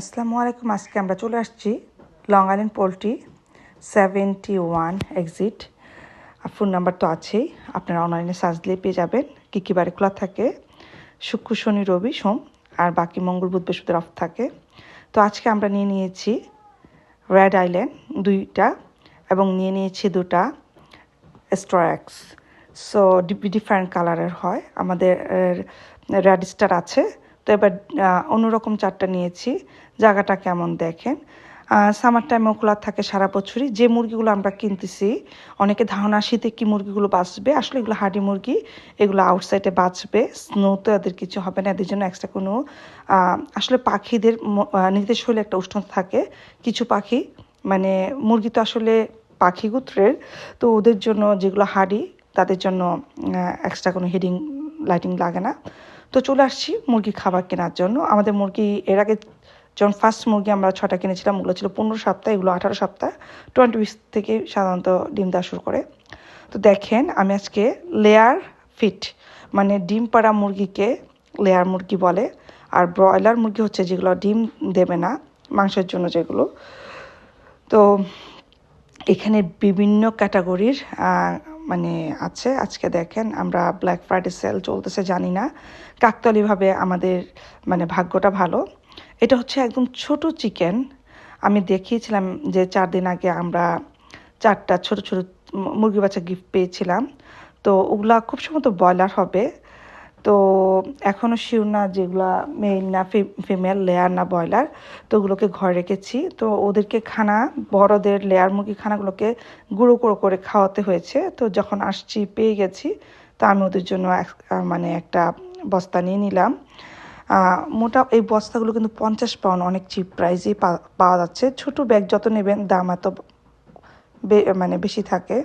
আসসালামু আলাইকুম। আজকে আমরা চলে আসছি Long Island poultry seventy one exit phone number তো আছেই। আপনারা অনলাইনে সার্চ দিলে পেয়ে যাবেন। কী কী বারে খোলা থাকে? শুক্র, শনি, রবি, সোম। আর বাকি মঙ্গল, বুধ বৃহস্পতিবার অফ থাকে। তো আজকে আমরা নিয়ে নিয়েছি রেড আইল্যান্ড দুইটা এবং নিয়ে নিয়েছি দুটা স্ট্রয়াক্স সো ডিফারেন্ট কালারের হয়। আমাদের রেড স্টার আছে। তো এবার অন্যরকম চারটা নিয়েছি। জায়গাটা কেমন দেখেন? সামার টাইমে খোলা থাকে সারা বছরই। যে মুরগিগুলো আমরা কিনতেছি, অনেকে ধারণা শীতে কি মুরগিগুলো বাঁচবে? আসলে এগুলো হাডি মুরগি, এগুলো আউটসাইডে বাঁচবে। স্নো তো ওদের কিছু হবে না, এদের জন্য এক্সট্রা কোনো আসলে পাখিদের নিজেদের শরীরে একটা উষ্ণতা থাকে। কিছু পাখি মানে মুরগি তো আসলে পাখি গোত্রের, তো ওদের জন্য যেগুলো হাডি, তাদের জন্য এক্সট্রা কোনো হিডিং লাইটিং লাগে না। তো চলে আসছি মুরগি খাবার কেনার জন্য। আমাদের মুরগি, এর আগে যখন ফার্স্ট মুরগি আমরা ছটা কিনেছিলাম, ওগুলো ছিল পনেরো সপ্তাহ এগুলো আঠারো সপ্তাহ টোয়েন্টি উইক্স থেকে সাধারণত ডিম দেওয়া শুরু করে। তো দেখেন, আমি আজকে লেয়ার ফিট মানে ডিম পাড়া মুরগিকে লেয়ার মুরগি বলে। আর ব্রয়লার মুরগি হচ্ছে যেগুলো ডিম দেবে না, মাংসের জন্য যেগুলো। তো এখানে বিভিন্ন ক্যাটাগরির মানে আছে। আজকে দেখেন আমরা ব্ল্যাক ফ্রাইডে সেল চলতেছে, জানি না। কাকতলিভাবে আমাদের মানে ভাগ্যটা ভালো। এটা হচ্ছে একদম ছোট চিকেন। আমি দেখিয়েছিলাম যে চার দিন আগে আমরা চারটা ছোট ছোট মুরগি বাচ্চা গিফট পেয়েছিলাম। তো ওগুলা খুব সম্ভবত ব্রয়লার হবে। তো এখনও শিওর না যেগুলা মেল না ফিমেল লেয়ার না ব্রয়লার। তো ওগুলোকে ঘরে রেখেছি। তো ওদেরকে খানা, বড়দের লেয়ার মুরগি খানাগুলোকে গুঁড়ো গুঁড়ো করে খাওয়াতে হয়েছে। তো যখন আসছি, পেয়ে গেছি, তো আমি ওদের জন্য মানে একটা বস্তা নিয়ে নিলাম। মোটা, এই বস্তাগুলো কিন্তু পঞ্চাশ পাউন্ড অনেক চিপ প্রাইসেই পাওয়া যাচ্ছে। ছোট ব্যাগ যত নেবেন, দাম এত মানে বেশি থাকে।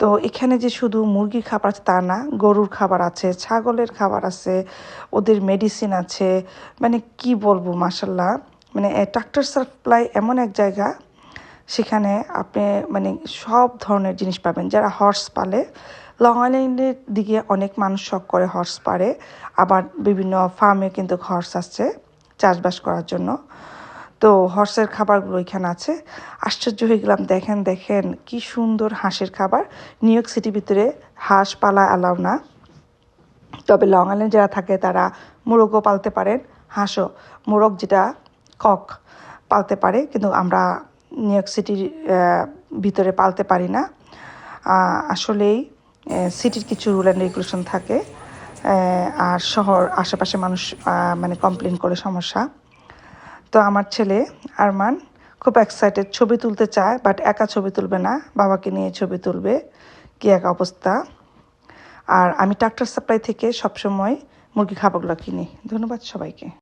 তো এখানে যে শুধু মুরগির খাবার আছে তা না, গরুর খাবার আছে, ছাগলের খাবার আছে, ওদের মেডিসিন আছে মানে কি বলব মাসাল্লাহ মানে ট্রাক্টর সাপ্লাই এমন এক জায়গা, সেখানে আপনি মানে সব ধরনের জিনিস পাবেন। যারা হর্স পালে লং আইল্যান্ডের দিকে অনেক মানুষ শখ করে হর্স পারে আবার বিভিন্ন ফার্মে কিন্তু হর্স আসছে চাষবাস করার জন্য। তো হর্সের খাবারগুলো এখানে আছে। আশ্চর্য হয়ে গেলাম, দেখেন দেখেন, কি সুন্দর হাঁসের খাবার। নিউ ইয়র্ক সিটির ভিতরে হাঁস পালা অ্যালাউ না। তবে লং আইল্যান্ড যারা থাকে, তারা মোরগও পালতে পারেন, হাঁসও। মোরগ যেটা কক পালতে পারে, কিন্তু আমরা নিউ ইয়র্ক সিটির ভিতরে পালতে পারি না। আসলেই সিটির কিছু রুল অ্যান্ড রেগুলেশন থাকে। আর শহর, আশেপাশে মানুষ মানে কমপ্লেন করে সমস্যা। তো আমার ছেলে আরমান খুব এক্সাইটেড ছবি তুলতে চায় বাট একা ছবি তুলবে না। বাবাকে নিয়ে ছবি তুলবে। কি এক অবস্থা। আর আমি ট্রাক্টর সাপ্লাই থেকে সবসময় মুরগি খাবারগুলো কিনি। ধন্যবাদ সবাইকে।